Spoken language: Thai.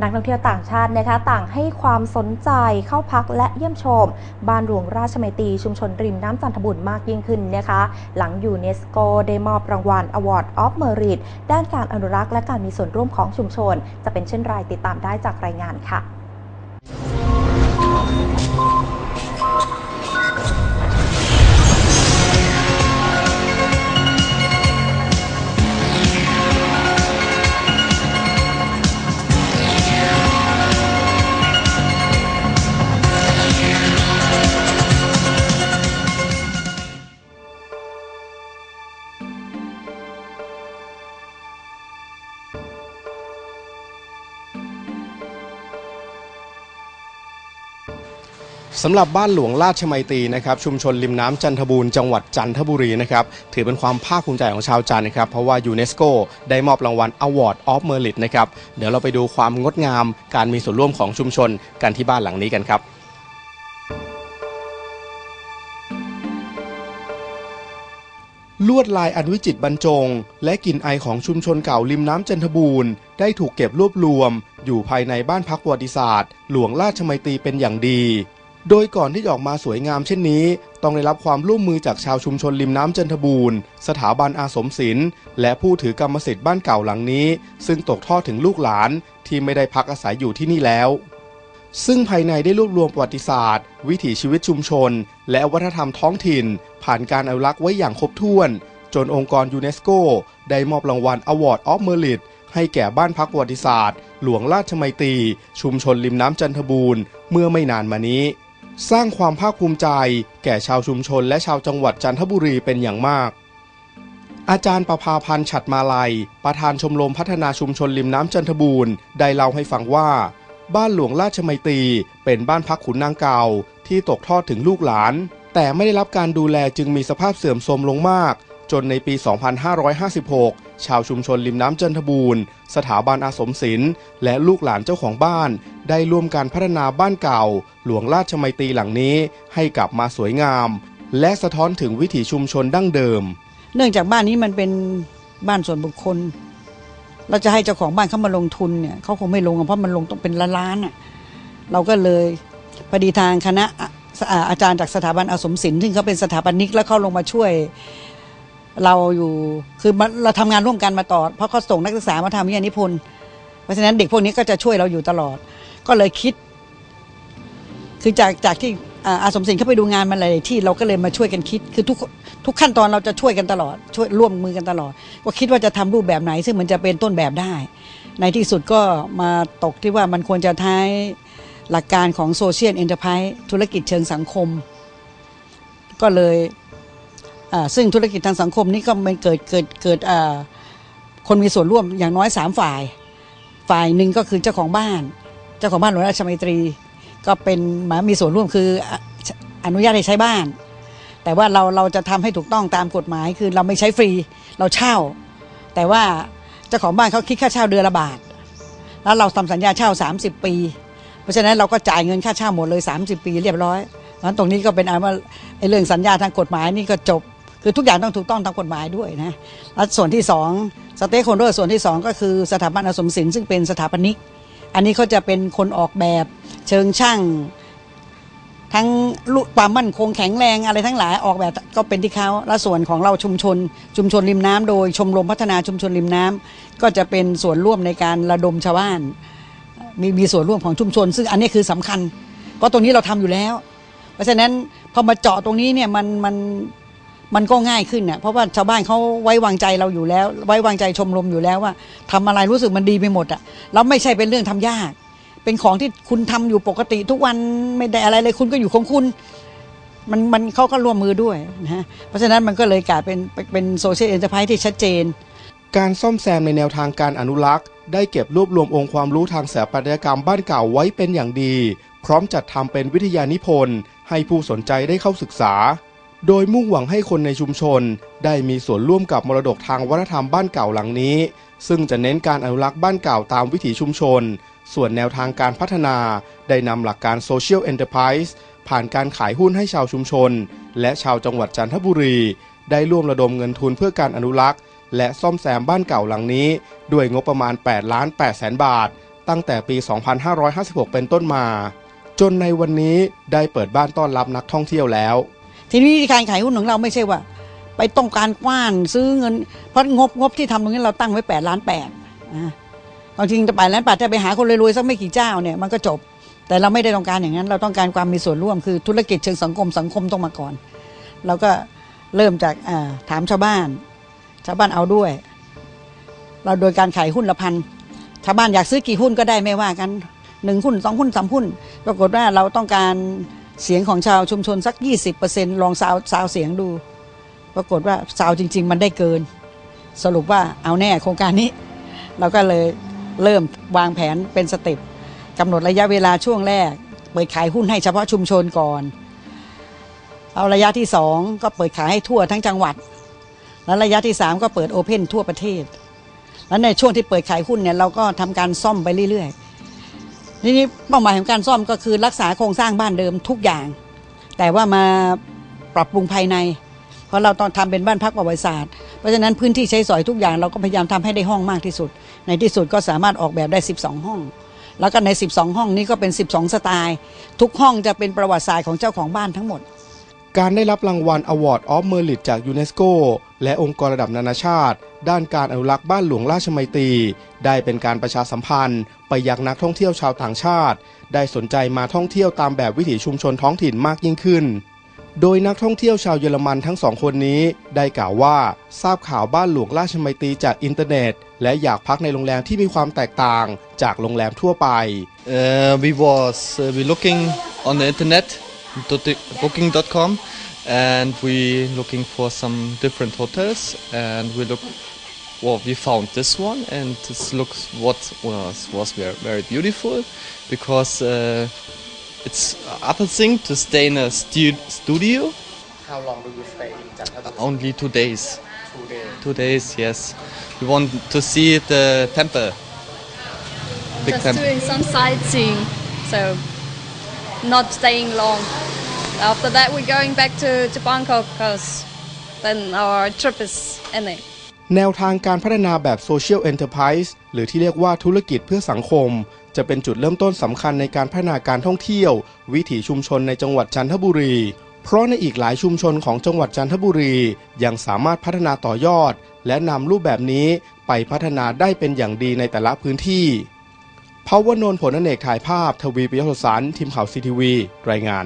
นักท่องเที่ยวต่างชาตินะคะต่างให้ความสนใจเข้าพักและเยี่ยมชม บ้านหลวงราชมัยตรีชุมชนริมน้ำจันทบุรีมากยิ่งขึ้นนะคะ หลังยูเนสโกได้มอบรางวัล Award of Merit ด้านการอนุรักษ์และการมีส่วนร่วมของชุมชน จะเป็นเช่นไรติดตามได้จากรายงานค่ะ สำหรับบ้านหลวงราชมัยตรีนะครับชุมชนริมน้ำจันทบูรณ์จังหวัดจันทบุรีนะครับถือเป็นความภาคภูมิใจของชาวจันทร์นะครับเพราะว่ายูเนสโกได้มอบรางวัล Award of Merit นะครับเดี๋ยวเราไปดูความงดงามการมีส่วนร่วมของชุมชนกันที่บ้านหลังนี้กันครับลวดลายอันวิจิตรบรรจง และกลิ่นไอของชุมชนเก่าริมน้ำจันทบูรณ์ได้ถูกเก็บรวบรวม อยู่ภายในบ้านพักประวัติศาสตร์ หลวงราชมัยตรีเป็นอย่างดี โดยก่อนที่จะออกมาสวยงามเช่นนี้ ต้องได้รับความร่วมมือจากชาวชุมชนริมน้ำจันทบูรณ์ สถาบันอาสมศิลป์ และผู้ถือกรรมสิทธิ์บ้านเก่าหลังนี้ ซึ่งตกทอดถึงลูกหลานที่ไม่ได้พักอาศัยอยู่ที่นี่แล้ว ซึ่งภายในได้รวบรวมประวัติศาสตร์ วิถีชีวิตชุมชน และวัฒนธรรมท้องถิ่น ผ่านการอนุรักษ์ไว้อย่างครบถ้วน จนองค์กรยูเนสโกได้มอบรางวัล Award of Merit ให้แก่บ้านพักประวัติศาสตร์ หลวงราชมัยตรีชุมชนริมน้ำจันทบูรณ์เมื่อไม่นานมานี้ สร้างความภาคภูมิใจ แก่ชาวชุมชนและชาวจังหวัดจันทบุรีเป็นอย่างมาก อาจารย์ประภาพันธ์ฉัดมาลัย ประธานชมรมพัฒนาชุมชนริมน้ำจันทบูรณ์ได้เล่าให้ฟังว่า บ้านหลวงราชมัยตรีเป็นบ้านพักขุนนางเก่าที่ตกทอดถึงลูกหลาน แต่ไม่ได้รับการดูแลจึงมีสภาพเสื่อมโทรมลงมาก จนในปี 2556 ชาวชุมชนริมน้ำจันทบูรณ์ สถาบันอาสมศิลป์และลูกหลานเจ้าของบ้าน ได้ร่วมการพัฒนาบ้านเก่า หลวงราชมัยตรีหลังนี้ให้กลับมาสวยงาม และสะท้อนถึงวิถีชุมชนดั้งเดิม เนื่องจากบ้านนี้มันเป็นบ้านส่วนบุคคล เราจะให้เจ้าของบ้านเขามาลงทุนเนี่ยเขาคงไม่ลงเพราะมันลงต้องเป็นล้านๆอะเราก็เลยพอดีทางคณะอะอ่าอาจารย์จากสถาบันอาสมศิลป์ซึ่งเขาเป็นสถาปนิกแล้วเขาลงมาช่วย เราอยู่คือมันเราทำงานร่วมกันมาต่อเพราะเขาส่งนักศึกษามาทำวิทยานิพนธ์เพราะฉะนั้นเด็กพวกนี้ก็จะช่วยเราอยู่ตลอด ก็เลยคิด คือจากจากที่อาสมศิลป์เข้าไปดูงานมาหลายที่เราก็เลยมาช่วยกันคิด คือทุกทุกขั้นตอนเราจะช่วยกันตลอด ช่วยร่วมมือกันตลอด ก็คิดว่าจะทำรูปแบบไหน ซึ่งมันจะเป็นต้นแบบได้ ในที่สุดก็มาตกที่ว่ามันควรจะใช้หลักการของโซเชียลเอ็นเตอร์ไพรส์ธุรกิจเชิงสังคม ก็เลย ซึ่งธุรกิจทางสังคมนี้ก็มันเกิดเกิดเกิดคนมีส่วนร่วมอย่างน้อยสามฝ่าย ฝ่ายหนึ่งก็คือเจ้าของบ้าน เจ้าของบ้านหลวงราชมัยตรี ก็เป็นมามีส่วนร่วมคืออนุญาตให้ใช้บ้าน แต่ว่าเราเราจะทำให้ถูกต้องตามกฎหมาย คือเราไม่ใช้ฟรีเราเช่า แต่ว่าเจ้าของบ้านเขาคิดค่าเช่าเดือนละบาท แล้วเราทำสัญญาเช่า 30 ปี เพราะฉะนั้นเราก็จ่ายเงินค่าเช่าหมดเลย 30 ปีเรียบร้อยนั้นตรงนี้ก็เป็นอันว่าไอ้เรื่องสัญญาทางกฎหมายนี่ก็จบ คือทุกอย่างต้องถูกต้องตามกฎหมายด้วยนะแล้วส่วนที่สองสเต็กโฮเดอร์ส่วนที่สองก็คือสถาบันอสมศิลป์ซึ่งเป็นสถาปนิก อันนี้เขาจะเป็นคนออกแบบเชิงช่างทั้งความมั่นคงแข็งแรงอะไรทั้งหลายออกแบบก็เป็นที่เขาและส่วนของเราชุมชน ชุมชนริมน้ำโดยชมรมพัฒนาชุมชนริมน้ำก็จะเป็นส่วนร่วมในการระดมชาวบ้าน มีมีส่วนร่วมของชุมชน ซึ่งอันนี้คือสำคัญเพราะตรงนี้เราทำอยู่แล้ว เพราะฉะนั้นพอมาเจาะตรงนี้เนี่ยมันมัน มันก็ง่ายขึ้นน่ะเพราะว่าชาวบ้านเขาไว้วางใจเราอยู่แล้ว ไว้วางใจชมรมอยู่แล้วว่าทำอะไรรู้สึกมันดีไปหมดอะแล้วไม่ใช่เป็นเรื่องทำยาก เป็นของที่คุณทำอยู่ปกติทุกวันไม่ได้อะไรเลยคุณก็อยู่ของคุณ มันมันเขาก็ร่วมมือด้วยนะฮะเพราะฉะนั้นมันก็เลยกลายเป็นเป็นโซเชียลเอ็นเตอร์ไพรส์ที่ชัดเจน การซ่อมแซมในแนวทางการอนุรักษ์ ได้เก็บรวบรวมองค์ความรู้ทางสถาปัตยกรรมบ้านเก่าไว้เป็นอย่างดี พร้อมจัดทำเป็นวิทยานิพนธ์ให้ผู้สนใจได้เข้าศึกษา โดยมุ่งหวังให้คนในชุมชน ได้มีส่วนร่วมกับมรดกทางวัฒนธรรมบ้านเก่าหลังนี้ ซึ่งจะเน้นการอนุรักษ์บ้านเก่าตามวิถีชุมชน ส่วนแนวทางการพัฒนา ได้นำหลักการ Social Enterprise ผ่านการขายหุ้นให้ชาวชุมชน และชาวจังหวัดจันทบุรี ได้ร่วมระดมเงินทุนเพื่อการอนุรักษ์ และซ่อมแซมบ้านเก่าหลังนี้ ด้วยงบประมาณ 8 ล้าน8แสนบาท ตั้งแต่ปี 2556 เป็นต้นมา จนในวันนี้ได้เปิดบ้านต้อนรับนักท่องเที่ยวแล้ว ทีนี้การขายหุ้นของเราไม่ใช่ว่า ไปต้องการกว้านซื้อเงิน เพราะงบงบที่ทำตรงนี้เราตั้งไว้8ล้านแปดเอาจริงจะแปดล้านแปดจะไปหาคนรวยๆสักไม่กี่เจ้าเนี่ยมันก็จบ แต่เราไม่ได้ต้องการอย่างนั้น เราต้องการความมีส่วนร่วมคือธุรกิจเชิงสังคมสังคมต้องมาก่อนเราก็เริ่มจากาถามชาวบ้าน ชาวบ้านเอาด้วย เราโดยการขายหุ้นละพันชาวบ้านอยากซื้อกี่หุ้นก็ได้ไม่ว่ากันหนึ่งหุ้นสองหุ้นสามหุ้น ปรากฏว่าเราต้องการ เสียงของชาวชุมชนสัก 20%ลองซาวซาวเสียงดู ปรากฏว่าซาวจริง ๆ มันได้เกิน สรุปว่าเอาแน่โครงการนี้ เราก็เลยเริ่มวางแผนเป็นสเต็ปกำหนดระยะเวลาช่วงแรก เปิดขายหุ้นให้เฉพาะชุมชนก่อน เอาระยะที่สองก็เปิดขายให้ทั่วทั้งจังหวัด แล้วระยะที่สามก็เปิดโอเพ่นทั่วประเทศ แล้วในช่วงที่เปิดขายหุ้นเนี่ยเราก็ทำการซ่อมไปเรื่อยๆ ทีนี้เป้าหมายของการซ่อมก็คือรักษาโครงสร้างบ้านเดิมทุกอย่าง แต่ว่ามาปรับปรุงภายใน เพราะเราต้องทำเป็นบ้านพักประวัติศาสตร์เพราะฉะนั้นพื้นที่ใช้สอยทุกอย่างเราก็พยายามทำให้ได้ห้องมากที่สุด ในที่สุดก็สามารถออกแบบได้ 12 ห้อง แล้วก็ใน 12 ห้องนี้ก็เป็น 12 สไตล์ ทุกห้องจะเป็นประวัติศาสตร์ของเจ้าของบ้านทั้งหมด การได้รับรางวัล Award of Merit จากยูเนสโกและองค์กรระดับนานาชาติ ด้านการอนุรักษ์บ้านหลวงราชมัยตรี ได้เป็นการประชาสัมพันธ์ ไปยังนักท่องเที่ยวชาวต่างชาติ ได้สนใจมาท่องเที่ยวตามแบบวิถีชุมชนท้องถิ่นมากยิ่งขึ้น โดยนักท่องเที่ยวชาวเยอรมันทั้งสองคนนี้ ได้กล่าวว่าทราบข่าวบ้านหลวงราชมัยตรีจากอินเทอร์เน็ต และอยากพักในโรงแรมที่มีความแตกต่างจากโรงแรมทั่วไป Uh, we was uh, we looking on the internet booking.com, and we looking for some different hotels, and we look. Well, we found this one, and this looks what was was very very beautiful, because uh, it's other thing to stay in a stu- studio. How long do you stay in Jantaburi? Only two days. Two days. Two days, yes. We want to see the temple. Big just temple. doing some sightseeing, so not staying long. After that, we're going back to, to Bangkok because then our trip is ending. แนวทางการพัฒนาแบบ Social Enterprise หรือที่เรียกว่าธุรกิจเพื่อสังคม จะเป็นจุดเริ่มต้นสำคัญในการพัฒนาการท่องเที่ยว วิถีชุมชนในจังหวัดจันทบุรี เพราะในอีกหลายชุมชนของจังหวัดจันทบุรี ยังสามารถพัฒนาต่อยอด และนำรูปแบบนี้ไปพัฒนาได้เป็นอย่างดีในแต่ละพื้นที่ พาวนนท์ผลอเนกถ่ายภาพ ทวีปิยโสสารทีมข่าวซีทีวี รายงาน